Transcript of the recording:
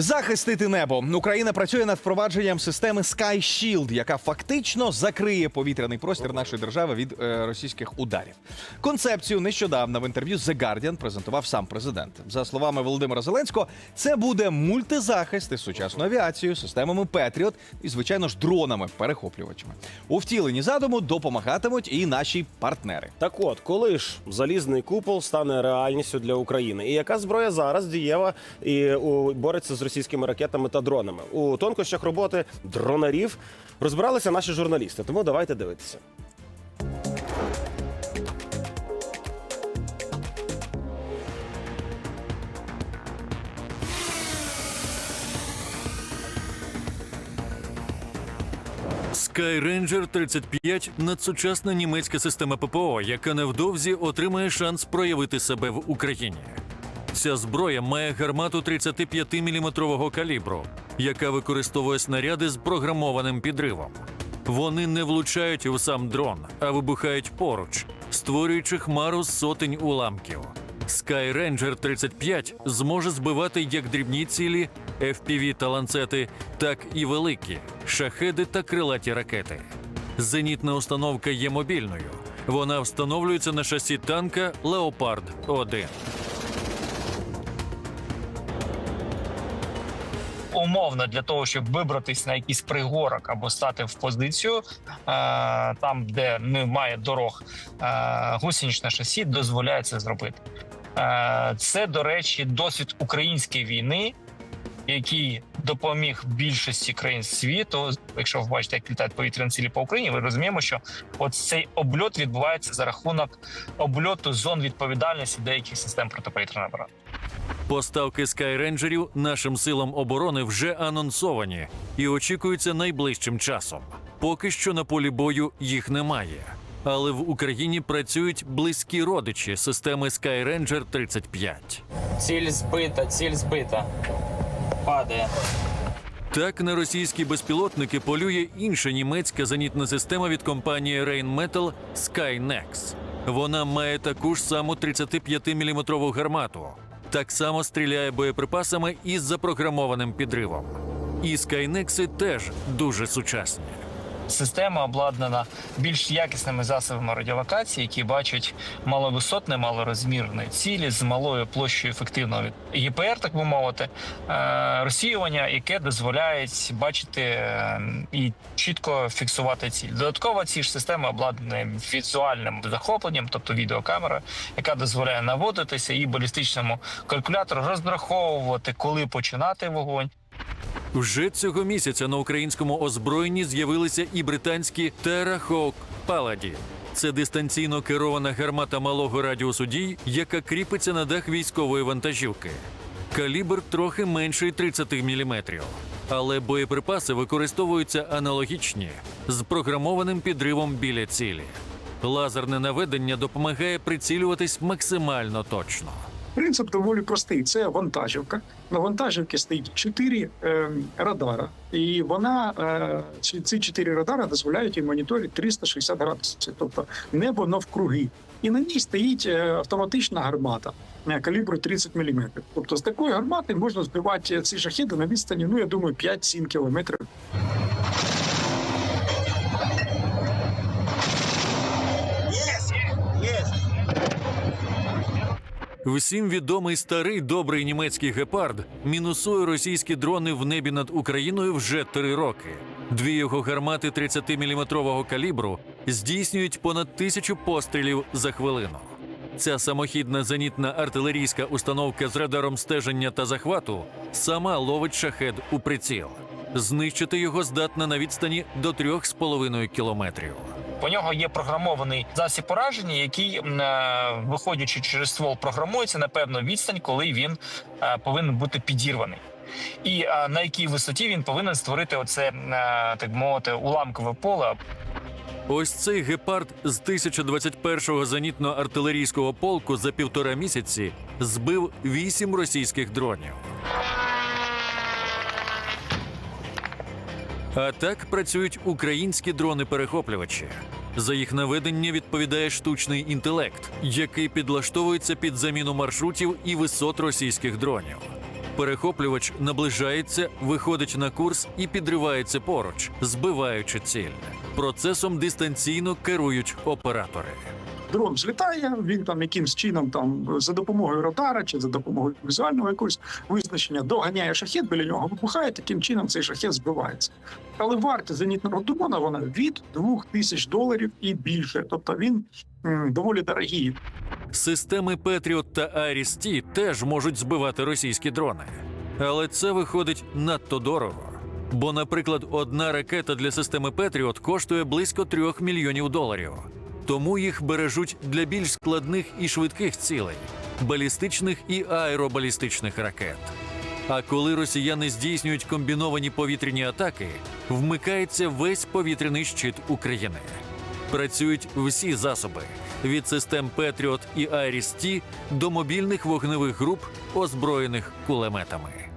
Захистити небо. Україна працює над впровадженням системи Sky Shield, яка фактично закриє повітряний простір нашої держави від е, російських ударів. Концепцію нещодавно в інтерв'ю The Guardian презентував сам президент. За словами Володимира Зеленського, це буде мультизахист із сучасною авіацією, системами Петріот і, звичайно ж, дронами перехоплювачами. У втіленні задуму допомагатимуть і наші партнери. Так от, коли ж залізний купол стане реальністю для України, і яка зброя зараз дієва і бореться з російськими ракетами та дронами? У тонкощах роботи дронарів розбиралися наші журналісти. Тому давайте дивитися. Skyranger 35 – надсучасна німецька система ППО, яка невдовзі отримає шанс проявити себе в Україні. Ця зброя має гармату 35-мм калібру, яка використовує снаряди з програмованим підривом. Вони не влучають в сам дрон, а вибухають поруч, створюючи хмару сотень уламків. Skyranger 35 зможе збивати як дрібні цілі, FPV та ланцети, так і великі шахеди та крилаті ракети. Зенітна установка є мобільною. Вона встановлюється на шасі танка Leopard 1 умовно для того, щоб вибратись на якийсь пригорок або стати в позицію, е, там, де немає дорог, е, гусеничне шасі дозволяє це зробити. Е, Це, до речі, досвід української війни, який допоміг більшості країн світу. Якщо ви бачите, як літають повітряні цілі по Україні, ви розуміємо, що от цей обльот відбувається за рахунок обльоту зон відповідальності деяких систем протиповітряної оборони. Поставки Скайренджерів нашим силам оборони вже анонсовані і очікуються найближчим часом. Поки що на полі бою їх немає. Але в Україні працюють близькі родичі системи Skyranger 35. Ціль збита, ціль збита. Падає. Так на російські безпілотники полює інша німецька зенітна система від компанії Rheinmetall Skynex. Вона має таку ж саму 35-мм гармату. Так само стріляє боєприпасами із запрограмованим підривом. І Скайнекси теж дуже сучасні. Система обладнана більш якісними засобами радіолокації, які бачать маловисотне, малорозмірне цілі з малою площею ефективного ГПР, так би мовити, е, розсіювання, яке дозволяє бачити е, і чітко фіксувати ціль. Додатково ці ж системи обладнані візуальним захопленням, тобто відеокамера, яка дозволяє наводитися і балістичному калькулятору розраховувати, коли починати вогонь. Вже цього місяця на українському озброєнні з'явилися і британські Terrahawk Paladin. Це дистанційно керована гармата малого радіусу дій, яка кріпиться на дах військової вантажівки. Калібр трохи менший 30 мм. Але боєприпаси використовуються аналогічні з програмованим підривом біля цілі. Лазерне наведення допомагає прицілюватись максимально точно. Принцип доволі простий. Це вантажівка. На вантажівці стоїть чотири е, радара, і вона е, ці, чотири радара дозволяють їй моніторити 360 градусів, тобто небо навкруги. І на ній стоїть е, автоматична гармата е, калібру 30 мм. Тобто з такої гармати можна збивати ці шахіди на відстані, ну я думаю, 5-7 кілометрів. Всім відомий старий добрий німецький гепард мінусує російські дрони в небі над Україною вже три роки. Дві його гармати 30-мм калібру здійснюють понад тисячу пострілів за хвилину. Ця самохідна зенітна артилерійська установка з радаром стеження та захвату сама ловить шахед у приціл. Знищити його здатна на відстані до 3,5 кілометрів. По нього є програмований засіб пораження, який, е, виходячи через ствол, програмується на певну відстань, коли він е, повинен бути підірваний. І е, на якій висоті він повинен створити оце, так мовити, уламкове поле. Ось цей гепард з 1021-го зенітно-артилерійського полку за півтора місяці збив вісім російських дронів. А так працюють українські дрони-перехоплювачі. За їх наведення відповідає штучний інтелект, який підлаштовується під заміну маршрутів і висот російських дронів. Перехоплювач наближається, виходить на курс і підривається поруч, збиваючи ціль. Процесом дистанційно керують оператори. Дрон злітає, він там якимсь чином там за допомогою радара чи за допомогою візуального якогось визначення доганяє шахет, біля нього вибухає, таким чином цей шахет збивається. Але вартість зенітного дрона вона від 2000 доларів і більше. Тобто він м, доволі дорогий. Системи Patriot та Iris-T теж можуть збивати російські дрони. Але це виходить надто дорого. Бо, наприклад, одна ракета для системи Patriot коштує близько 3 мільйонів доларів. Тому їх бережуть для більш складних і швидких цілей балістичних і аеробалістичних ракет. А коли росіяни здійснюють комбіновані повітряні атаки, вмикається весь повітряний щит України. Працюють всі засоби від систем Patriot і Iris-T до мобільних вогневих груп, озброєних кулеметами.